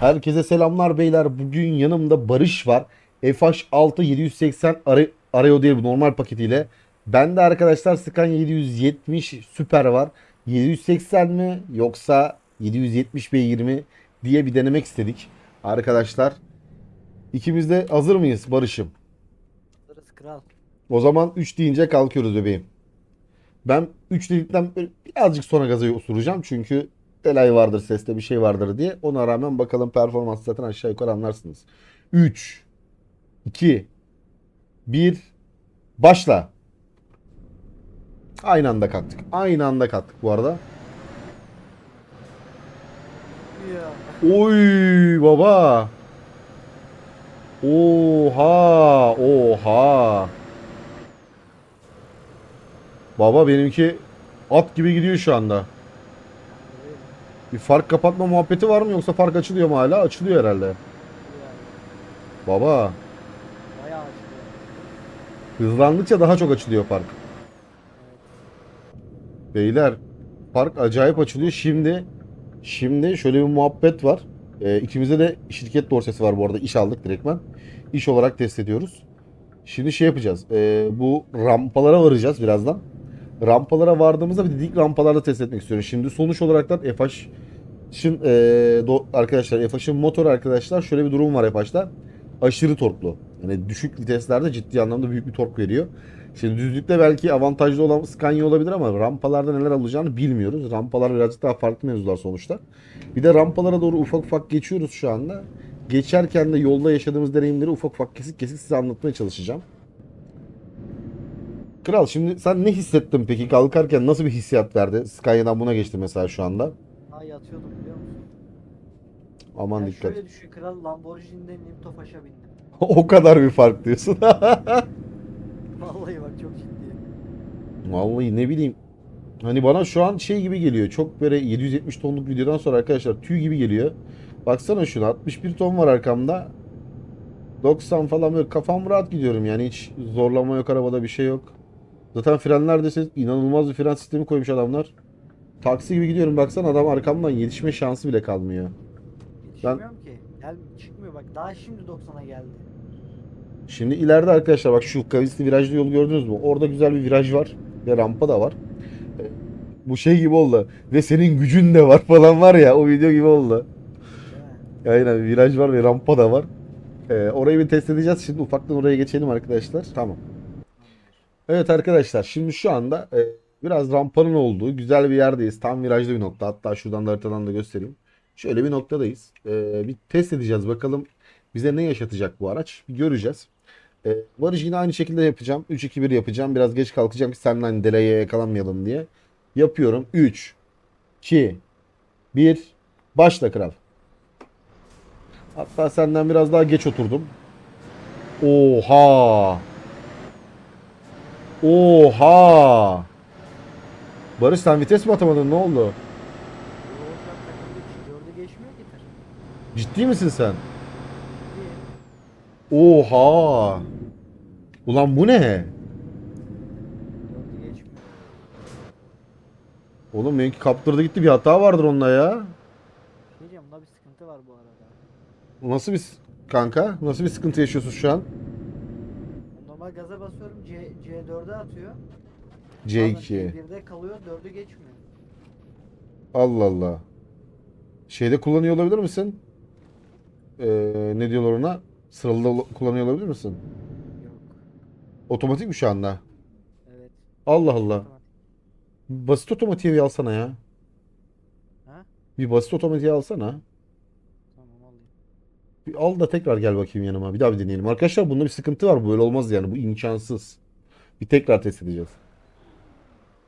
Herkese selamlar beyler. Bugün yanımda Barış var. FH6 780 arı, arıyor diye bu normal paketiyle. Bende arkadaşlar Scan 770 süper var. 780 mi yoksa 770 beygir mi diye bir denemek istedik. Arkadaşlar ikimiz de hazır mıyız Barış'ım? Hazırız kral. O zaman 3 deyince kalkıyoruz bebeğim. Ben 3 dedikten birazcık sonra gaza osuracağım. Çünkü delay vardır seste bir şey vardır diye. Ona rağmen bakalım performans zaten aşağı yukarı anlarsınız. 3 2 1 Başla. Aynı anda kalktık. Aynı anda kalktık bu arada. Oy baba. Oha, oha. Baba benimki at gibi gidiyor şu anda. Bir fark kapatma muhabbeti var mı yoksa fark açılıyor mu hala? Açılıyor herhalde. Baba Bayağı açılıyor. hızlandıkça daha çok açılıyor fark. Beyler fark acayip açılıyor. Şimdi şimdi şöyle bir muhabbet var. Ee, ikimizde de şirket dorsesi var bu arada. İş aldık direktmen. İş olarak test ediyoruz. Şimdi şey yapacağız. Ee, bu rampalara varacağız birazdan. Rampalara vardığımızda bir dik rampalarda test etmek istiyorum. Şimdi sonuç olaraktan FH'ın ee, do- arkadaşlar FH'ın motoru arkadaşlar şöyle bir durum var FH'da. Aşırı torklu. Yani düşük viteslerde ciddi anlamda büyük bir tork veriyor. Şimdi düzlükte belki avantajlı olan Scania olabilir ama rampalarda neler alacağını bilmiyoruz. Rampalar birazcık daha farklı mevzular sonuçta. Bir de rampalara doğru ufak ufak geçiyoruz şu anda. Geçerken de yolda yaşadığımız deneyimleri ufak ufak kesik kesik size anlatmaya çalışacağım. Kral şimdi sen ne hissettin peki? Kalkarken nasıl bir hissiyat verdi? Scania'dan buna geçti mesela şu anda. Daha yatıyordum biliyor musun? Aman Ya dikkat. Şöyle düşün kral Lamborghini'den inip Tofaş'a bindim. o kadar bir fark diyorsun. Vallahi bak çok ciddiyim. Vallahi ne bileyim. Hani bana şu an şey gibi geliyor. Çok böyle 770 tonluk videodan sonra arkadaşlar tüy gibi geliyor. Baksana şuna 61 ton var arkamda. 90 falan böyle kafam rahat gidiyorum yani hiç zorlama yok arabada bir şey yok. Zaten frenler de inanılmaz bir fren sistemi koymuş adamlar. Taksi gibi gidiyorum baksana adam arkamdan yetişme şansı bile kalmıyor. Yetişemiyorum ki. Gel çıkmıyor bak daha şimdi 90'a geldi. Şimdi ileride arkadaşlar bak şu kavisli virajlı yolu gördünüz mü? Orada güzel bir viraj var ve rampa da var. E, Bu şey gibi oldu. Ve senin gücün de var falan var ya o video gibi oldu. Aynen viraj var ve rampa da var. E, orayı bir test edeceğiz. Şimdi ufaktan oraya geçelim arkadaşlar. Tamam. Evet arkadaşlar şimdi şu anda e, biraz rampanın olduğu güzel bir yerdeyiz. Tam virajlı bir nokta. Hatta şuradan da haritadan da göstereyim. Şöyle bir noktadayız. E, bir test edeceğiz bakalım bize ne yaşatacak bu araç. Bir göreceğiz. E, varış yine aynı şekilde yapacağım. 3-2-1 yapacağım. Biraz geç kalkacağım ki seninle hani delay'e yakalanmayalım diye. Yapıyorum. 3 2 1 Başla kral. Hatta senden biraz daha geç oturdum. Oha. Oha. Barış sen vites mi atamadın? Ne oldu? Ciddi misin sen? Oha. Ulan bu ne? Oğlum benimki kaptırdı gitti bir hata vardır onda ya. Şey diyeceğim bunda bir sıkıntı var bu arada. Nasıl bir kanka? Nasıl bir sıkıntı yaşıyorsun şu an? Gaza basıyorum C, C4'e atıyor. C2. C1'de kalıyor 4'ü geçmiyor. Allah Allah. Şeyde kullanıyor olabilir misin? Ee, ne diyorlar ona? Sıralı da kullanıyor olabilir misin? Yok. Otomatik mi şu anda? Evet. Allah Allah. Basit otomatiğe bir alsana ya. Ha? Bir basit otomatiğe alsana. Bir al da tekrar gel bakayım yanıma. Bir daha bir deneyelim. Arkadaşlar bunda bir sıkıntı var. Böyle olmaz yani. Bu imkansız. Bir tekrar test edeceğiz.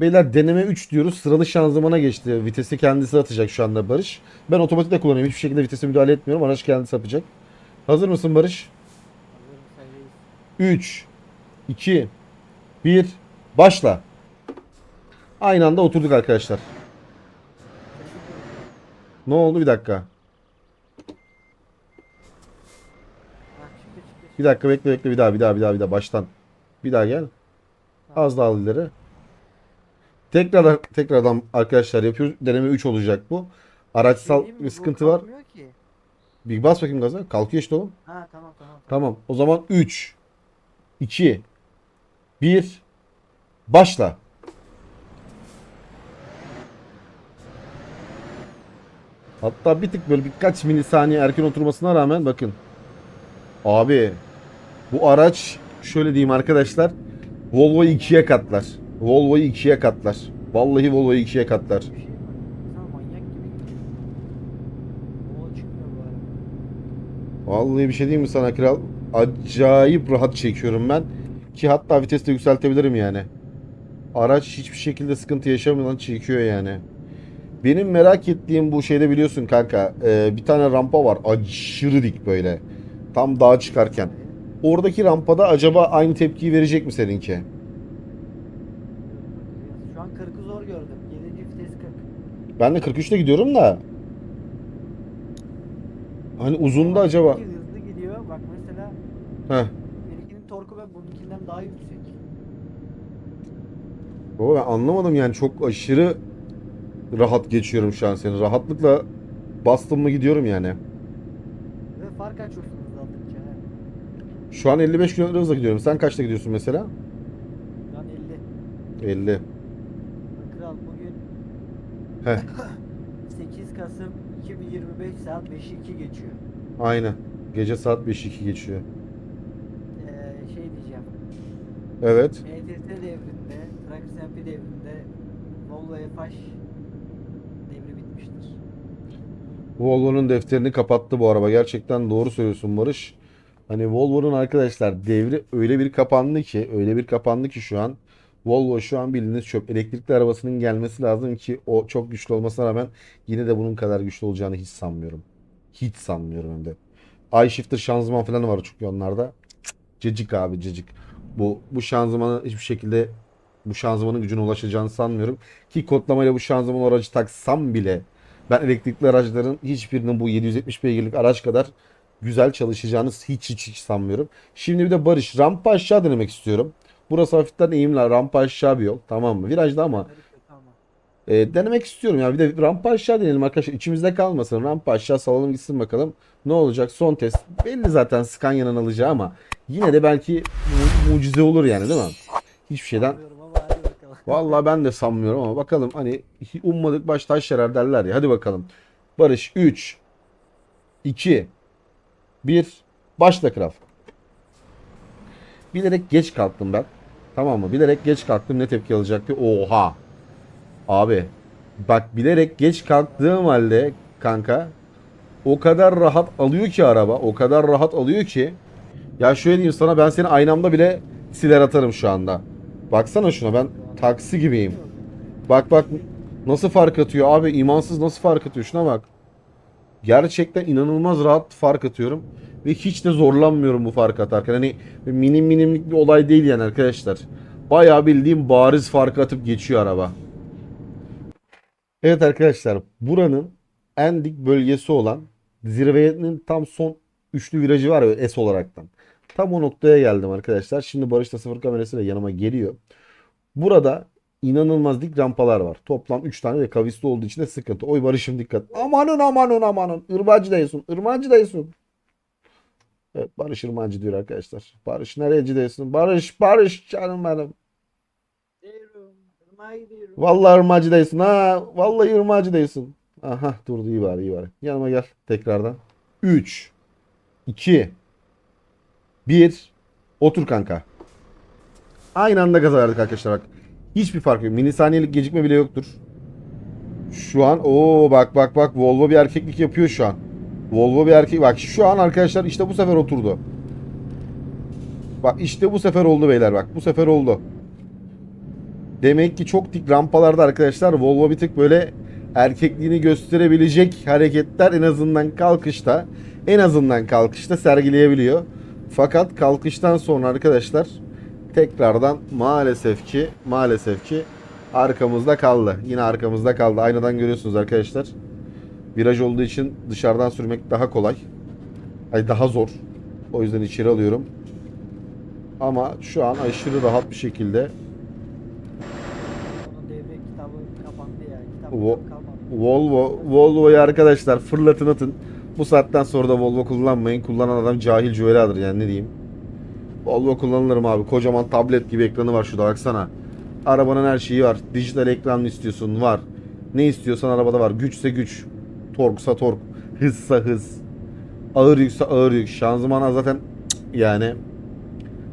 Beyler deneme 3 diyoruz. Sıralı şanzımana geçti. Vitesi kendisi atacak şu anda Barış. Ben otomatik de kullanıyorum. Hiçbir şekilde vitese müdahale etmiyorum. Araç kendisi yapacak. Hazır mısın Barış? Hazırım sen reis. 3 2 1 Başla. Aynı anda oturduk arkadaşlar. Ne oldu? Bir dakika. Bir dakika bekle bekle bir daha bir daha bir daha bir daha baştan. Bir daha gel. Az daha al ileri. Tekrar tekrardan arkadaşlar yapıyoruz. Deneme 3 olacak bu. Araçsal Dediğim bir bu sıkıntı var. kalkmıyor ki. Bir bas bakayım gaza. Kalkıyor işte oğlum. Ha tamam tamam. Tamam. O zaman 3 2 1 Başla. Hatta bir tık böyle birkaç milisaniye erken oturmasına rağmen bakın. Abi bu araç şöyle diyeyim arkadaşlar. Volvo'yu ikiye katlar. Volvo'yu ikiye katlar. Vallahi Volvo'yu ikiye katlar. Vallahi bir şey diyeyim mi sana kral? Acayip rahat çekiyorum ben. Ki hatta vites de yükseltebilirim yani. Araç hiçbir şekilde sıkıntı yaşamadan çekiyor yani. Benim merak ettiğim bu şeyde biliyorsun kanka. e, bir tane rampa var. Aşırı dik böyle. Tam dağa çıkarken. Oradaki rampada acaba aynı tepkiyi verecek mi seninki? Şu an 40'ı zor gördüm. 7. vites 40. Ben de 43'te gidiyorum da. Hani uzunda acaba? Benimki Hızlı gidiyor. Bak mesela Heh. benimkinin torku ve bununkinden daha yüksek. Baba ben anlamadım yani çok aşırı rahat geçiyorum şu an seni. Rahatlıkla bastım mı gidiyorum yani. Ve fark he. Şu an 55 km hızla gidiyorum. Sen kaçta gidiyorsun mesela? An 50. 50. Bak Kral bugün Heh. 8 Kasım 2025 saat 5'i 2 geçiyor. Aynen. Gece saat 5.02 geçiyor. Ee, şey diyeceğim. Evet. ETS devrinde, Trax MP devrinde Volvo FH devri bitmiştir. Volvo'nun defterini kapattı bu araba. Gerçekten doğru söylüyorsun Barış. Hani Volvo'nun arkadaşlar devri öyle bir kapandı ki, öyle bir kapandı ki şu an Volvo şu an bildiğiniz çöp. Elektrikli arabasının gelmesi lazım ki o çok güçlü olmasına rağmen yine de bunun kadar güçlü olacağını hiç sanmıyorum. Hiç sanmıyorum hem de. iShifter şanzıman falan var çünkü onlarda. Cıcık abi cıcık. Bu bu şanzımanı hiçbir şekilde bu şanzımanın gücüne ulaşacağını sanmıyorum. Ki kodlamayla bu şanzıman aracı taksam bile ben elektrikli araçların hiçbirinin bu 770 beygirlik araç kadar güzel çalışacağını hiç hiç hiç sanmıyorum. Şimdi bir de Barış rampa aşağı denemek istiyorum. Burası hafiften eğimli rampa aşağı bir yol tamam mı? Virajda ama e, denemek istiyorum ya. Bir de rampa aşağı deneyelim arkadaşlar. İçimizde kalmasın. Rampa aşağı salalım gitsin bakalım. Ne olacak? Son test. Belli zaten Scania'nın alacağı ama yine de belki mu- mucize olur yani değil mi? Hiçbir şeyden. Vallahi ben de sanmıyorum ama bakalım hani ummadık baş taş yarar derler ya. Hadi bakalım. Barış 3 2 1 Başla kral. Bilerek geç kalktım ben. Tamam mı? Bilerek geç kalktım ne tepki alacaktı? Oha. Abi bak bilerek geç kalktığım halde kanka o kadar rahat alıyor ki araba. O kadar rahat alıyor ki. Ya şöyle diyeyim sana ben seni aynamda bile siler atarım şu anda. Baksana şuna ben taksi gibiyim. Bak bak nasıl fark atıyor abi imansız nasıl fark atıyor şuna bak. Gerçekten inanılmaz rahat fark atıyorum. Ve hiç de zorlanmıyorum bu fark atarken. Hani minim minimlik bir olay değil yani arkadaşlar. Bayağı bildiğim bariz fark atıp geçiyor araba. Evet arkadaşlar buranın en dik bölgesi olan zirvenin tam son üçlü virajı var ya S olaraktan. Tam o noktaya geldim arkadaşlar. Şimdi Barış da sıfır kamerasıyla yanıma geliyor. Burada inanılmaz dik rampalar var. Toplam 3 tane ve kavisli olduğu için de sıkıntı. Oy Barış'ım dikkat. Amanın amanın amanın. Irmacı dayısın. Irmacı dayısın. Evet Barış Irmacı diyor arkadaşlar. Barış nereye dayısın? Barış Barış canım benim. Vallahi Irmacı dayısın. Ha, vallahi Irmacı dayısın. Aha durdu iyi bari iyi bari. Yanıma gel tekrardan. 3 2 1 Otur kanka. Aynı anda gaza verdik arkadaşlar bak. Hiçbir fark yok. Milisaniyelik gecikme bile yoktur. Şu an o bak bak bak Volvo bir erkeklik yapıyor şu an. Volvo bir erkek bak şu an arkadaşlar işte bu sefer oturdu. Bak işte bu sefer oldu beyler bak bu sefer oldu. Demek ki çok dik rampalarda arkadaşlar Volvo bir tık böyle erkekliğini gösterebilecek hareketler en azından kalkışta en azından kalkışta sergileyebiliyor. Fakat kalkıştan sonra arkadaşlar tekrardan maalesef ki maalesef ki arkamızda kaldı. Yine arkamızda kaldı. Aynadan görüyorsunuz arkadaşlar. Viraj olduğu için dışarıdan sürmek daha kolay. Ay daha zor. O yüzden içeri alıyorum. Ama şu an aşırı rahat bir şekilde Vo-. Volvo, Volvo'yu arkadaşlar fırlatın atın. Bu saatten sonra da Volvo kullanmayın. Kullanan adam cahil cüveladır yani ne diyeyim. Volvo kullanılırım abi. Kocaman tablet gibi ekranı var şurada baksana. Arabanın her şeyi var. Dijital ekran mı istiyorsun? Var. Ne istiyorsan arabada var. Güçse güç. Torksa tork. Hızsa hız. Ağır yükse ağır yük. Şanzımana zaten yani.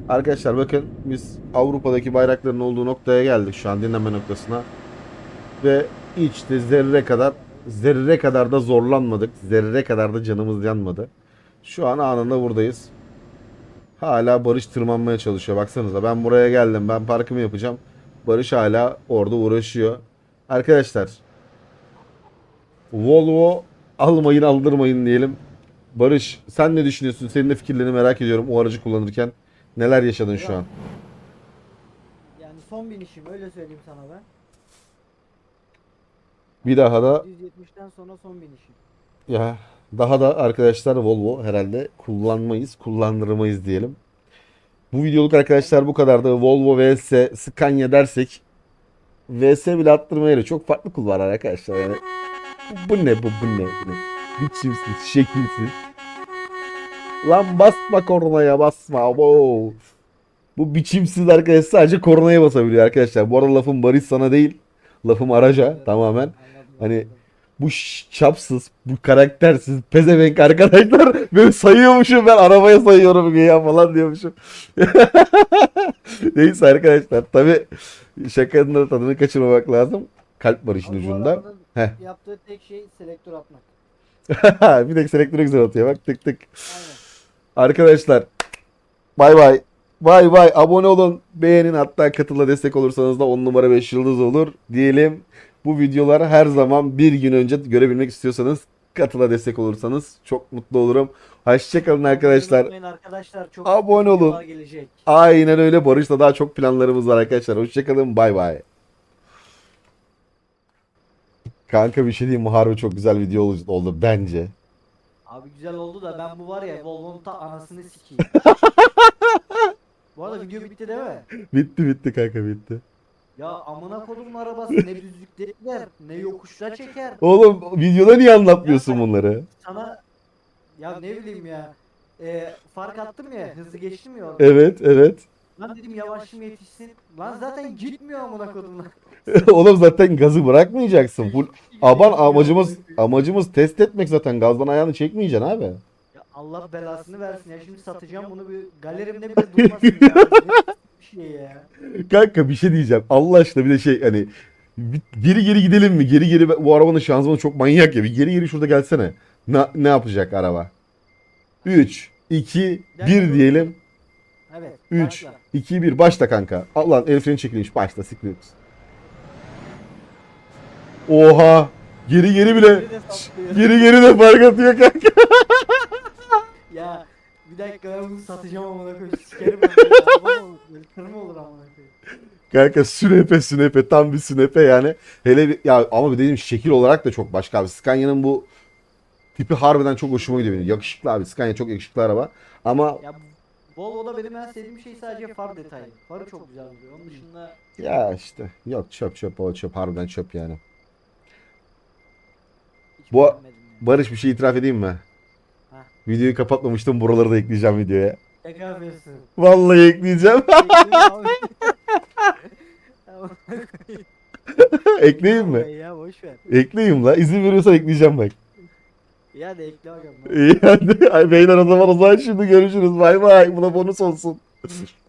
Arkadaşlar bakın biz Avrupa'daki bayrakların olduğu noktaya geldik şu an dinleme noktasına. Ve içte zerre kadar zerre kadar da zorlanmadık. Zerre kadar da canımız yanmadı. Şu an anında buradayız. Hala Barış tırmanmaya çalışıyor. Baksanıza ben buraya geldim. Ben parkımı yapacağım. Barış hala orada uğraşıyor. Arkadaşlar Volvo almayın aldırmayın diyelim. Barış sen ne düşünüyorsun? Senin de fikirlerini merak ediyorum o aracı kullanırken. Neler yaşadın şu an? Yani son binişim öyle söyleyeyim sana ben. Bir daha da 170'ten sonra son binişim. ya daha da arkadaşlar Volvo herhalde kullanmayız, kullandırmayız diyelim. Bu videoluk arkadaşlar bu kadardı. Volvo vs Scania dersek vs bile attırmayla çok farklı kul var arkadaşlar. Yani bu ne bu bu ne? Bu ne? Biçimsiz, şekilsiz. Lan basma kornaya basma. Wow. Bu biçimsiz arkadaş sadece kornaya basabiliyor arkadaşlar. Bu arada lafım Barış sana değil. Lafım araca tamamen. Hani. Bu çapsız, bu karaktersiz, pezevenk arkadaşlar böyle sayıyormuşum ben arabaya sayıyorum ya falan diyormuşum. Neyse arkadaşlar tabi şakanın da tadını kaçırmamak lazım. Kalp var işin ucunda. Yaptığı tek şey selektör atmak. bir de selektörü güzel atıyor bak tık tık. Aynen. Arkadaşlar bay bay. Bay bay abone olun beğenin hatta katıla destek olursanız da 10 numara 5 yıldız olur diyelim. Bu videolar her zaman bir gün önce görebilmek istiyorsanız katıla destek olursanız çok mutlu olurum. Hoşçakalın arkadaşlar. Arkadaşlar çok Abone olun. gelecek. Aynen öyle Barış'la daha çok planlarımız var arkadaşlar. Hoşçakalın bay bay. Kanka bir şey diyeyim mi? Harbi çok güzel video oldu, oldu bence. Abi güzel oldu da ben bu var ya Volvo'nun ta anasını sikeyim. bu arada video bitti değil mi? Bitti bitti kanka bitti. Ya amına kodumun arabası ne düzlükler ne yokuşlar çeker. Oğlum videoda niye anlatmıyorsun bunları? Sana ya ne bileyim ya. E, fark attım ya hızlı geçtim ya orada. Evet evet. Lan dedim yavaşım yetişsin. Lan zaten gitmiyor amına kodumla. Oğlum zaten gazı bırakmayacaksın. Bu aban amacımız amacımız test etmek zaten. Gazdan ayağını çekmeyeceksin abi. Ya Allah belasını versin ya şimdi satacağım bunu bir galerimde bile durmasın ya. Şey ya. Kanka bir şey diyeceğim. Allah aşkına bir de şey hani geri geri gidelim mi? Geri geri bu arabanın şanzımanı çok manyak ya. Bir geri geri şurada gelsene. Ne, ne yapacak araba? 3 2 1 diyelim. Evet. 3 farkla. 2 1 başla kanka. Allah el freni çekilmiş. Başla sikliyoruz. Oha! Geri geri bile geri geri de fark atıyor kanka. Ya bir dakika ben bunu satacağım amına koyayım. Sikerim ben. Araba mı? Böyle Tır mı olur amına koyayım? Kanka sünepe sünepe tam bir sünepe yani. Hele bir, ya ama bir dediğim şekil olarak da çok başka abi. Scania'nın bu tipi harbiden çok hoşuma gidiyor benim. Yakışıklı abi. Scania çok yakışıklı araba. Ama Ya Volvo'da benim en sevdiğim şey sadece far detayı. Farı çok güzel duruyor. Onun dışında ya işte yok çöp çöp o çöp harbiden çöp yani. hiç Bu- beğenmedim ya. Barış bir şey itiraf edeyim mi? Videoyu kapatmamıştım. Buraları da ekleyeceğim videoya. Şaka yapıyorsun. Vallahi ekleyeceğim. Ekleyeyim mi? Ya boş ver. Ekleyeyim la. İzin veriyorsan ekleyeceğim bak. Ya da ekle bakalım. İyi hadi. Ay beyler o zaman o zaman şimdi görüşürüz. Bay bay. Buna bonus olsun.